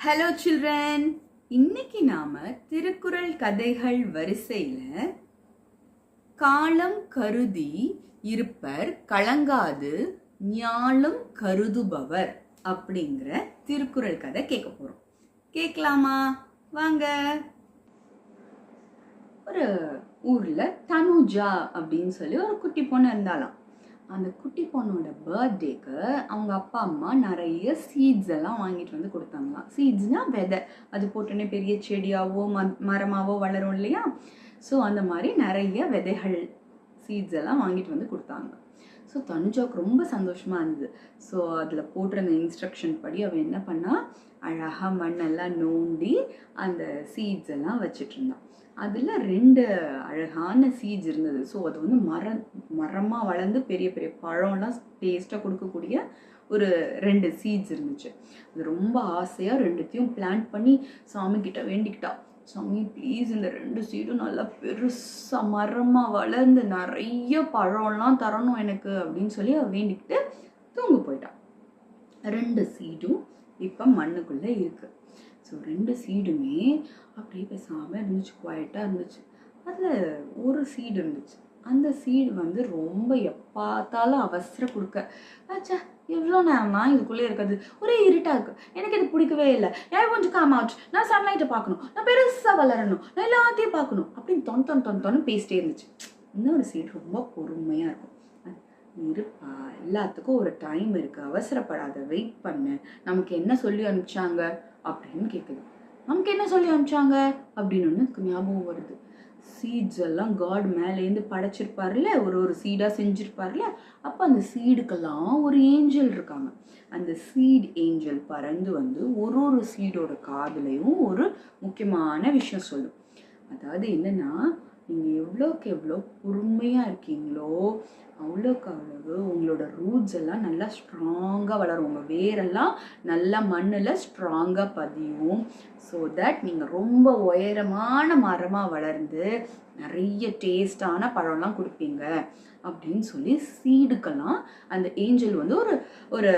Hello children இன்னைக்கு நாம திருக்குறள் கதைகள் வரிசையில் காலம் கருதி இருப்பர் கலங்காது ஞாலம் கருதுபவர் அப்படிங்கிற திருக்குறள் கதை கேட்க போகிறோம் கேட்கலாமா? வாங்க. ஒரு ஊரில் தனுஜா அப்படின்னு சொல்லி ஒரு குட்டி பொண்ணு இருந்தாலாம் அந்த குட்டி பொண்ணோட பர்த்டேக்கு அவங்க அப்பா அம்மா நிறைய சீட்ஸ் எல்லாம் வாங்கிட்டு வந்து கொடுத்தாங்களாம். சீட்ஸ்னால் விதை. அது போட்டோன்னே பெரிய செடியாவோ ம மரமாவோ வளரும் இல்லையா? ஸோ அந்த மாதிரி நிறைய விதைகள் சீட்ஸ் எல்லாம் வாங்கிட்டு வந்து கொடுத்தாங்க. ஸோ தனுஜாவுக்கு ரொம்ப சந்தோஷமாக இருந்தது. ஸோ அதில் போட்டிருந்த இன்ஸ்ட்ரக்ஷன் படி அவன் என்ன பண்ணால் அழகாக மண்ணெல்லாம் நோண்டி அந்த சீட்ஸ் எல்லாம் வச்சிட்டு இருந்தான் அதில் ரெண்டு அழகான சீட்ஸ் இருந்தது. ஸோ அது வந்து மரம் மரமாக வளர்ந்து பெரிய பெரிய பழம்லாம் டேஸ்ட்டாக கொடுக்கக்கூடிய ஒரு ரெண்டு சீட்ஸ் இருந்துச்சு. அது ரொம்ப ஆசையாக ரெண்டுத்தையும் பிளான் பண்ணி சாமிக்கிட்ட வேண்டிக்கிட்டா. சாமி ப்ளீஸ் இந்த ரெண்டு சீடும் நல்லா பெருசாக மரமாக வளர்ந்து நிறைய பழம்லாம் தரணும் எனக்கு அப்படின்னு சொல்லி அவள் வேண்டிக்கிட்டு தூங்க போயிட்டான் ரெண்டு சீடும் இப்போ மண்ணுக்குள்ளே இருக்குது ஸோ ரெண்டு சீடுமே அப்படியே பேசாமல் இருந்துச்சு குவாய்ட்டாக இருந்துச்சு. அதில் ஒரு சீடு இருந்துச்சு. அந்த சீடு வந்து ரொம்ப எப்பாத்தாலும் அவசரம் கொடுக்க. ஆச்சா எவ்வளோ நேரம்னா இதுக்குள்ளே இருக்கிறது ஒரே இருட்டாக இருக்குது எனக்கு இது பிடிக்கவே இல்லை. ஏன் கொஞ்சம் காம் ஆச்சு நான் சன்லைட்டை பார்க்கணும். நான் பெருசாக வளரணும். நான் எல்லாத்தையும் பார்க்கணும். அப்படின்னு தொன் தொன் தொன் தொன்னு பேசிட்டே இருந்துச்சு. இன்னொரு சீட் ரொம்ப பொறுமையாக இருக்கும். இருப்பா. எல்லாத்துக்கும் ஒரு டைம் இருக்குது அவசரப்படாத. வெயிட் பண்ணு. நமக்கு என்ன சொல்லி அனுப்பிச்சாங்க? அப்படின்னு கேட்குது நமக்கு என்ன சொல்லி அனுப்பிச்சாங்க? அப்படின்னு ஒன்று எனக்கு ஞாபகம் வருது. சீட்ஸ் எல்லாம் காட் மேலேருந்து படைச்சிருப்பார்ல ஒரு ஒரு சீடாக செஞ்சுருப்பார்ல அப்போ அந்த சீடுக்கெல்லாம் ஒரு ஏஞ்சல் இருக்காங்க. அந்த சீட் ஏஞ்சல் பறந்து வந்து ஒரு ஒரு சீடோட காதலையும் ஒரு முக்கியமான விஷயம் சொல்லும். அதாவது என்னன்னா நீங்கள் எவ்வளோக்கு எவ்வளோ பொறுமையாக இருக்கீங்களோ அவ்வளோக்கு அவ்வளவு உங்களோட ரூட்ஸ் எல்லாம் நல்லா ஸ்ட்ராங்காக வளரும். உங்கள் வேரெல்லாம் நல்லா மண்ணில் ஸ்ட்ராங்காக பதியும். ஸோ தட் நீங்கள் ரொம்ப உயரமான மரமாக வளர்ந்து நிறைய டேஸ்டான பழம்லாம் கொடுப்பீங்க. அப்படின்னு சொல்லி சீடுக்கெல்லாம் அந்த ஏஞ்சல் வந்து ஒரு ஒரு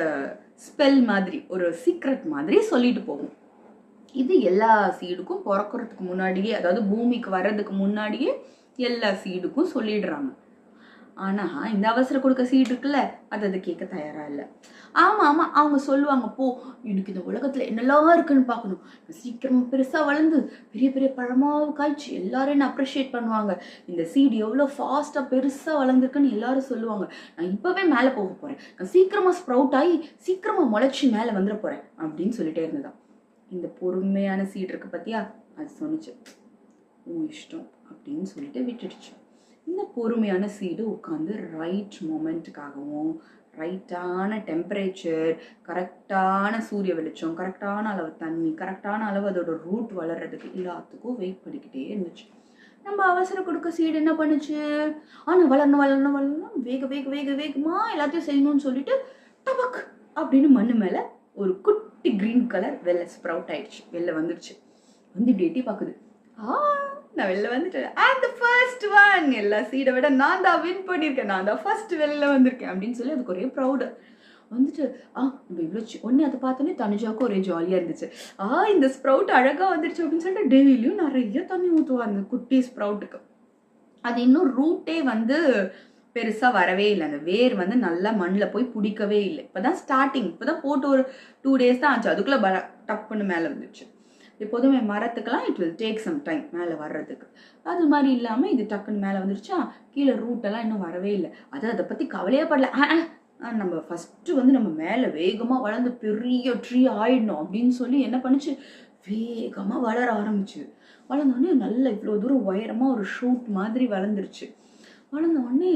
ஸ்பெல் மாதிரி ஒரு சீக்ரெட் மாதிரி சொல்லிட்டு போகும். இது எல்லா சீடுக்கும் பிறக்கிறதுக்கு முன்னாடியே அதாவது பூமிக்கு வர்றதுக்கு முன்னாடியே எல்லா சீடுக்கும் சொல்லிடுறாங்க. ஆனா இந்த அவசர கொடுக்க சீட் இருக்குல்ல அது அது கேட்க தயாரா இல்லை. ஆமா ஆமா அவங்க சொல்லுவாங்க போ எனக்கு இந்த உலகத்துல என்னெல்லாம் இருக்குன்னு பார்க்கணும். சீக்கிரமாக பெருசாக பெருசா வளர்ந்து பெரிய பெரிய பழமாக காய்ச்சி எல்லாரும் என்ன அப்ரிஷியேட் பண்ணுவாங்க. இந்த சீடு எவ்வளோ ஃபாஸ்ட்டாக பெருசாக வளர்ந்துருக்குன்னு எல்லாரும் சொல்லுவாங்க. நான் இப்போவே மேலே போக போகிறேன் நான் சீக்கிரமாக ஸ்ப்ரவுட் ஆகி சீக்கிரமாக முளைச்சி மேலே வந்துட போகிறேன் அப்படின்னு சொல்லிட்டே இருந்ததான் இந்த பொறுமையான சீடு இருக்கு பார்த்தியா அது சொன்னிச்சு. உன் இஷ்டம் அப்படின்னு சொல்லிட்டு விட்டுடுச்சு. இந்த பொறுமையான சீடு உட்காந்து ரைட் மூமெண்ட்டுக்காகவும் ரைட்டான டெம்பரேச்சர் கரெக்டான சூரிய வெளிச்சம் கரெக்டான அளவு தண்ணி கரெக்டான அளவு அதோட ரூட் வளர்றதுக்கு எல்லாத்துக்கும் வெயிட் பண்ணிக்கிட்டே இருந்துச்சு. நம்ம அவசரம் கொடுக்க சீடு என்ன பண்ணுச்சு? ஆனால் வளரணும் வளரணும் வளரணும் வேக வேக வேக வேகமாக எல்லாத்தையும் செய்யணும்னு சொல்லிட்டு டபக் அப்படின்னு மண்ணு மேலே ஒரு குட்டி க்ரீன் கலர் வெள்ளை ஸ்ப்ரவுட் ஆயிடுச்சு. வெளில வந்துடுச்சு வந்து இப்படி எட்டி பார்க்குது ஆ நான் வெளில வந்துட்டேன். த ஃபர்ஸ்ட் ஒன் எல்லா சீடை விட நான் தான் வின் பண்ணியிருக்கேன். நான் தான் ஃபர்ஸ்ட் வெளில வந்திருக்கேன் அப்படின்னு சொல்லி அதுக்கு ஒரே ப்ரௌடு வந்துட்டு ஆ நம்ம இவ்வளோ ஒன்று அதை பார்த்தோன்னே தனுஜாவுக்கும் ஒரே ஜாலியாக இருந்துச்சு. ஆ இந்த ஸ்ப்ரவுட் அழகாக வந்துருச்சு அப்படின்னு சொல்லிட்டு டெய்லியும் நிறைய தண்ணி ஊற்றுவா அந்த குட்டி ஸ்ப்ரவுட்டுக்கு அது இன்னும் ரூட்டே வந்து பெருசாக வரவே இல்லை. அந்த வேர் வந்து நல்லா மண்ணில் போய் பிடிக்கவே இல்லை. இப்போ தான் ஸ்டார்டிங் இப்போ தான் போட்டு ஒரு டூ டேஸ் தான் ஆச்சு. அதுக்குள்ளே பர டப்புன்னு மேலே வந்துச்சு எப்போதுமே மரத்துக்கெல்லாம் it will take some time மேலே வர்றதுக்கு. அது மாதிரி இல்லாமல் இது டக்குன்னு மேலே வந்துருச்சா? கீழே ரூட்டெல்லாம் இன்னும் வரவே இல்லை. அது அதை பற்றி கவலையே படல. நம்ம ஃபஸ்ட்டு வந்து நம்ம மேலே வேகமாக வளர்ந்து பெரிய ட்ரீ ஆயிடணும் அப்படின்னு சொல்லி என்ன பண்ணுச்சு? வேகமாக வளர ஆரம்பிச்சு. வளர்ந்தோடனே நல்லா இவ்வளோ தூரம் உயரமாக ஒரு ஷூட் மாதிரி வளர்ந்துருச்சு. வளர்ந்த உடனே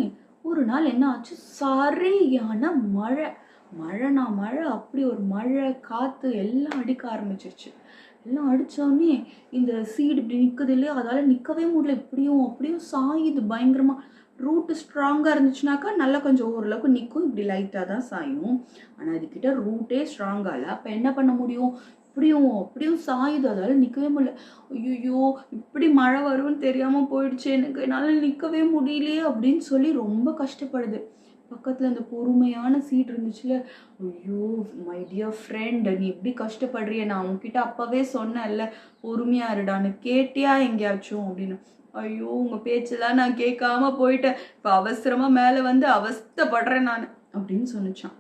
ஒரு நாள் என்ன ஆச்சு? சரியான மழை. மழைனா மழை அப்படி ஒரு மழை காற்று எல்லாம் அடிக்க ஆரம்பிச்சிருச்சு. எல்லாம் அடித்தோடனே இந்த சீடு இப்படி நிற்குது இல்லையா? அதால் நிற்கவே முடியல. இப்படியும் அப்படியும் சாயுது பயங்கரமாக ரூட்டு ஸ்ட்ராங்காக இருந்துச்சுனாக்கா நல்லா கொஞ்சம் ஓரளவுக்கு நிற்கும் இப்படி லைட்டாக தான் சாயும். ஆனால் அதுக்கிட்ட ரூட்டே ஸ்ட்ராங்காக இல்லை. அப்போ என்ன பண்ண முடியும்? அப்படியும் அப்படியும் சாயுது. அதால் நிற்கவே முடியல. ஐயோ இப்படி மழை வரும்னு தெரியாமல் போயிடுச்சு. எனக்கு என்னால் நிற்கவே முடியலையே அப்படின்னு சொல்லி ரொம்ப கஷ்டப்படுது. பக்கத்தில் அந்த பொறுமையான சீட் இருந்துச்சுல. ஐயோ மை டியர் ஃப்ரெண்ட் நீ எப்படி கஷ்டப்படுறிய. நான் உன்கிட்ட அப்போவே சொன்னேன்ல பொறுமையாக இருடான்னு. கேட்டியா எங்கேயாச்சும் அப்படின்னு. ஐயோ உங்கள் பேச்செல்லாம் நான் கேட்காம போயிட்டேன். இப்போ அவசரமாக மேலே வந்து அவஸ்தப்படுறேன் நான் அப்படின்னு சொன்னிச்சான்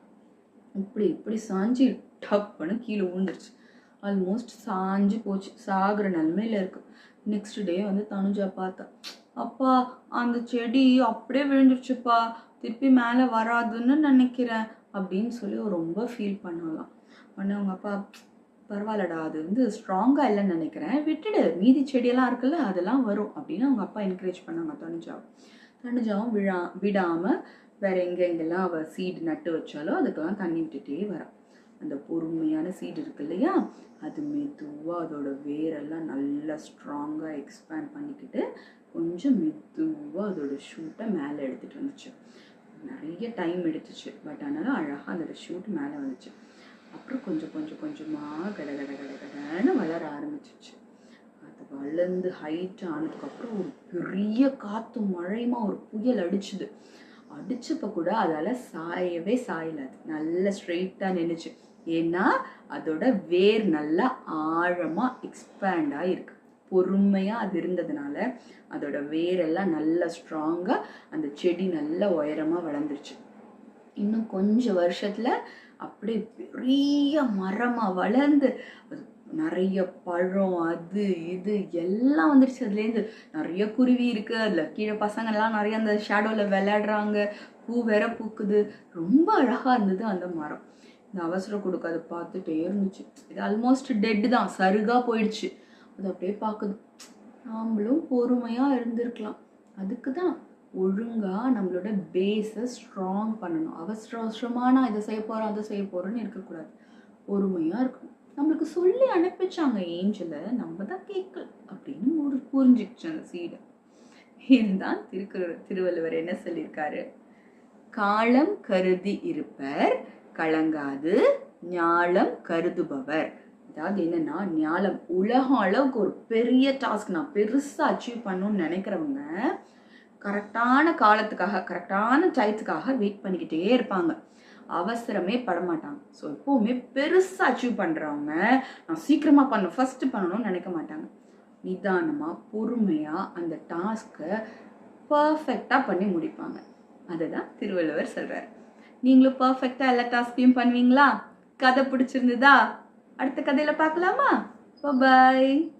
இப்படி இப்படி சாஞ்சு டப்புன்னு கீழே விழுந்துருச்சு. ஆல்மோஸ்ட் சாஞ்சு போச்சு. சாகிற நிலமையில இருக்கு. நெக்ஸ்ட் டே வந்து தனுஜா பார்த்தா அப்பா அந்த செடி அப்படியே விழுந்துருச்சுப்பா. திருப்பி மேலே வராதுன்னு நினைக்கிறேன். அப்படின்னு சொல்லி ரொம்ப ஃபீல் பண்ணலாம் உடனே அவங்க அப்பா பரவாயில்லடா அது வந்து ஸ்ட்ராங்காக இல்லைன்னு நினைக்கிறேன். விட்டுடு மீதி செடியெல்லாம் இருக்குல்ல அதெல்லாம் வரும். அப்படின்னு அவங்க அப்பா என்கரேஜ் பண்ணாங்க தனுஜாவும் தனுஜாவும் விழா விடாமல் வேற எங்கெங்கெல்லாம் அவள் சீடு நட்டு வச்சாலோ அதுக்கெல்லாம் தண்ணி விட்டுட்டே வரான் அந்த பொறுமையான சீடு இருக்கு இல்லையா? அது மெதுவாக அதோட வேரெல்லாம் நல்லா ஸ்ட்ராங்காக எக்ஸ்பேண்ட் பண்ணிக்கிட்டு கொஞ்சம் மெதுவாக அதோட ஷூட்டை மேலே எடுத்துகிட்டு வந்துச்சு. நிறைய டைம் எடுத்துச்சு. பட் ஆனாலும் அழகாக அதோட ஷூட் மேலே வந்துச்சு. அப்புறம் கொஞ்சம் கொஞ்சம் கொஞ்சமாக கட கட கட கடன்னு வளர ஆரம்பிச்சிச்சு. அது வளர்ந்து ஹைட் ஆனதுக்கப்புறம் ஒரு பெரிய காற்று மழையுமா ஒரு புயல் அடிச்சுது. அடிச்சப்போ கூட அதால் சாயவே சாயலாது அது ஸ்ட்ரெயிட்டாக நின்றுச்சு ஏன்னா அதோட வேர் நல்லா ஆழமாக எக்ஸ்பேண்ட் ஆகிருக்கு பொறுமையாக அது இருந்ததுனால அதோட வேரெல்லாம் நல்லா ஸ்ட்ராங்காக அந்த செடி நல்ல உயரமாக வளர்ந்துருச்சு. இன்னும் கொஞ்சம் வருஷத்தில் அப்படியே பெரிய மரமாக வளர்ந்து அது நிறைய பழம் அது இது எல்லாம் வந்துடுச்சு அதுலேருந்து நிறைய குருவி இருக்கு. அதில் கீழே பசங்கள்லாம் நிறைய அந்த ஷேடோவில் விளையாடுறாங்க. பூ வேற பூக்குது. ரொம்ப அழகா இருந்தது அந்த மரம். இந்த அவசரம் கொடுக்காது பார்த்துட்டே இருந்துச்சு. இது ஆல்மோஸ்ட் டெட்டு தான். சருகா போயிடுச்சு. அது அப்படியே பார்க்குது. நாமளும் பொறுமையா இருந்திருக்கலாம். அதுக்கு தான் ஒழுங்கா நம்மளோட பேஸை ஸ்ட்ராங் பண்ணணும். அவசர அவசரமா நான் இதை செய்ய போறேன் அதை செய்ய போறேன்னு இருக்கக்கூடாது. பொறுமையாக இருக்கணும். நம்மளுக்கு சொல்லி அனுப்பிச்சாங்க ஏஞ்சலை நம்ம தான் கேட்கல அப்படின்னு ஒரு புரிஞ்சுக்கிச்சு அந்த சீடை இதுதான் திருக்குற திருவள்ளுவர் என்ன சொல்லியிருக்காரு? காலம் கருதி இருப்பர் கலங்காது ஞாலம் கருதுபவர். அதாவது என்னன்னா ஞாலம் உலக அளவுக்கு ஒரு பெரிய டாஸ்க் நான் பெருசாக அச்சீவ் பண்ணணும்னு நினைக்கிறவங்க கரெக்டான காலத்துக்காக கரெக்டான டயத்துக்காக வெயிட் பண்ணிக்கிட்டே இருப்பாங்க. அவசரமே படமாட்டாங்க. ஸோ எப்போவுமே பெருசாக அச்சீவ் பண்ணுறவங்க நான் சீக்கிரமாக பண்ணணும் ஃபஸ்ட்டு பண்ணணும்னு நினைக்க மாட்டாங்க. நிதானமாக பொறுமையாக அந்த டாஸ்க்கை பர்ஃபெக்டாக பண்ணி முடிப்பாங்க. அதுதான் திருவள்ளுவர் சொல்கிறார் நீங்களும் பர்ஃபெக்டாக எல்லா டாஸ்கையும் பண்ணுவீங்களா? கதை பிடிச்சிருந்ததா? அடுத்த கதையில் பார்க்கலாமா? பாய்